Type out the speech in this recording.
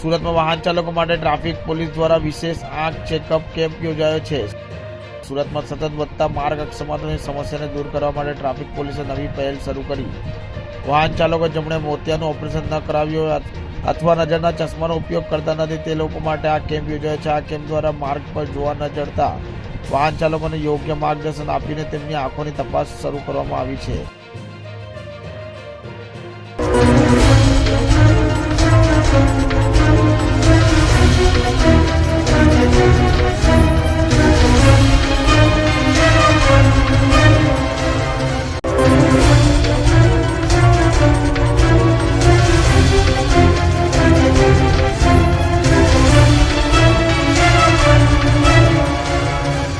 સુરતમાં વાહન ચાલકો માટે ટ્રાફિક પોલીસ દ્વારા વિશેષ આંખ ચેકઅપ કેમ્પ યોજાયો છે. સુરતમાં સતત વધતા માર્ગ અકસ્માતોની સમસ્યાને દૂર કરવા માટે ટ્રાફિક પોલીસે નવી પહેલ શરૂ કરી. વાહન ચાલકો જેમણે મોતિયાનું ઓપરેશન ન કરાવ્યું અથવા નજરના ચશ્માનો ઉપયોગ કરતા નથી તે લોકો માટે આ કેમ્પ યોજાયો છે. આ કેમ્પ દ્વારા માર્ગ પર જોવા ન ચડતા વાહન ચાલકોને યોગ્ય માર્ગદર્શન આપીને તેમની આંખોની તપાસ શરૂ કરવામાં આવી છે.